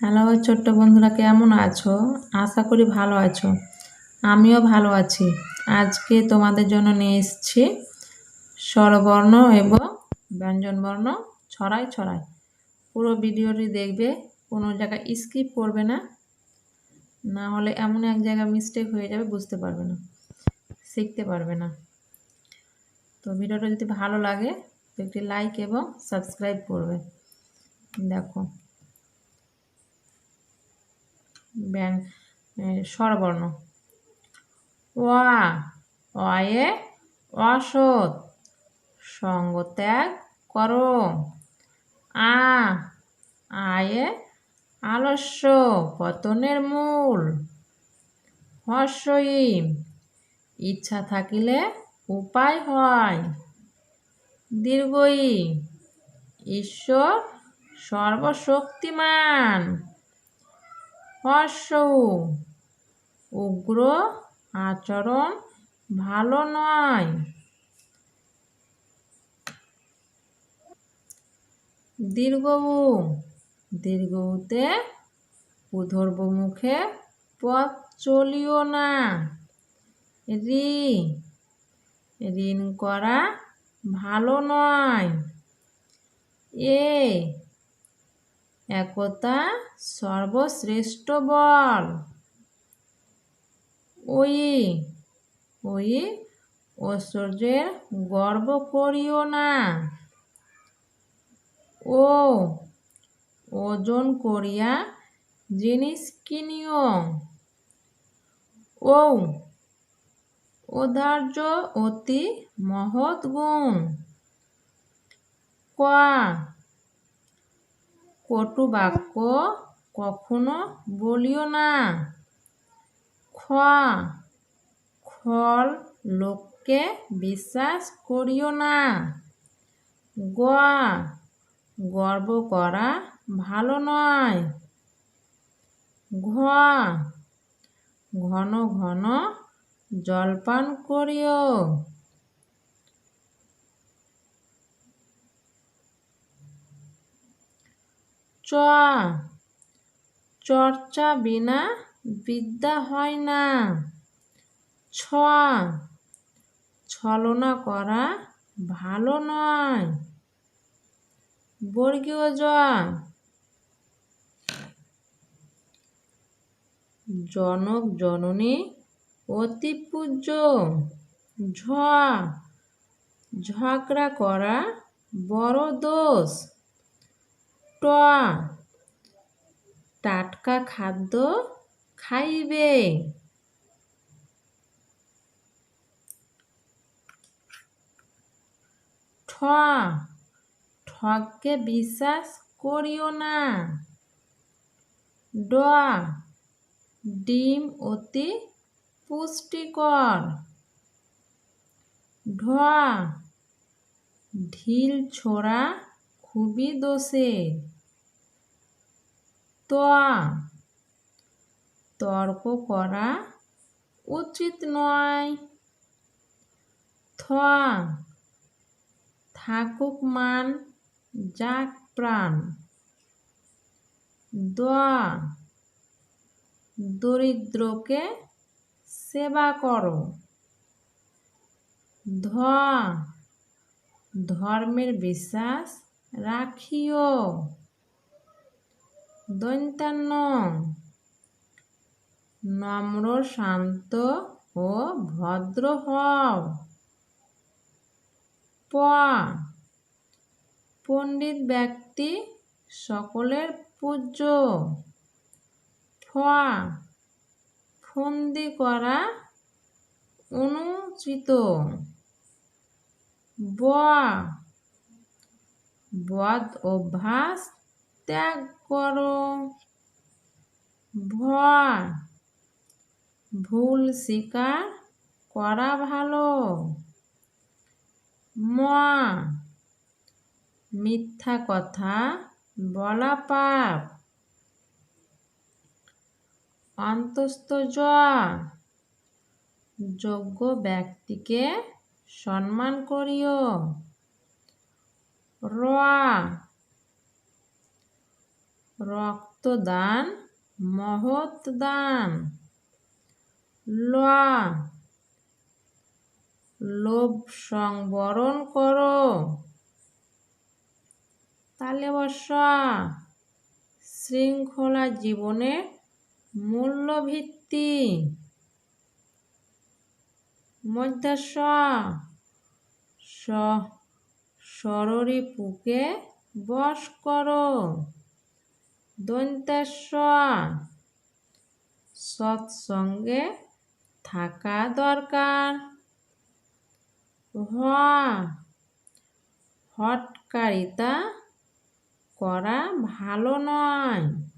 Hello ছোট্ট বন্ধুরা, কেমন আছো? আশা করি ভালো আছো। আমিও ভালো আছি। আজকে তোমাদের জন্য নিয়ে এসেছি স্বরবর্ণ এবং ব্যঞ্জনবর্ণ। ছড়াই ছড়াই। পুরো ভিডিওটি দেখবে, কোনো জায়গায় স্কিপ করবে না। না হলে এমন এক জায়গায় মিস্টেক হয়ে যাবে, বুঝতে পারবে না, শিখতে পারবে না। তো ভিডিওটা যদি ভালো লাগে, তো একটি লাইক এবং সাবস্ক্রাইব করবে। দেখো। স্বরবর্ণ। ওয়া অয়ে অসৎ। সঙ্গ ত্যাগ করো। আ, আয়ে আলস্য, পতনের মূল। হর্ষই ইচ্ছা থাকিলে উপায় হয়। দীর্ঘই ঈশ্বর সর্বশক্তিমান। হর্ষ উগ্র আচরণ ভালো নয়। দীর্ঘউ দীর্ঘতে উধর্ব মুখে পথ চলিও না। রি। ঋণ করা ভালো নয়। এ। একতা সর্বশ্রেষ্ঠ বল। ওই ওই ঐশ্বর্যের গর্ব করিও না। ও, ওজন করিয়া জিনিস কিনিও। ও ঔদার্য অতি মহৎ গুণ। ক কটু বাক্য কখনো বলিও না। খ, খল লোককে বিশ্বাস করিও না। গ, গর্ব করা ভালো নয়। ঘ, ঘন ঘন জলপান করিও। চর্চা বিনা বিদ্যা হয় না। ছ। ছলনা করা ভালো নয়। বর্গীয় জ। জনক জননী অতি পূজ্য। ঝ। ঝগড়া করা বড় দোষ। ট টাটকা খাদ্য খাইবে। ঠ, ঠগকে বিশ্বাস করিও না। ড, ডিম অতি পুষ্টিকর। ঢ, ঢিল ছোড়া খুবই দোষের ত, তর্ক করা উচিত নয়। থ, থাকুক মান, যাক প্রাণ। দ, দরিদ্রকে সেবা করো। ধ, ধর্মের বিশ্বাস রাখিও। দৈন্তান্ন, নম্র, শান্ত ও ভদ্র হও। প, পণ্ডিত ব্যক্তি সকলের পূজ্য। ফ, ফন্দি করা অনুচিত। ব বদ অভ্যাস ত্যাগ করো। ভ ভুল স্বীকার করা ভালো। ম মিথ্যা কথা বলা পাপ। অন্তস্থ জ যোগ্য ব্যক্তিকে সম্মান করিও। র। রক্ত রক্তদান মহৎ দান ল। লোভ সংবরণ করো। তাহলে অবশ্য শৃঙ্খলা জীবনে মূল্য ভিত্তি মধ্যাস স সররিপুকে বশ করো। দন্তেশ্ব সৎসঙ্গে থাকা দরকার। হটকারিতা করা ভালো নয়।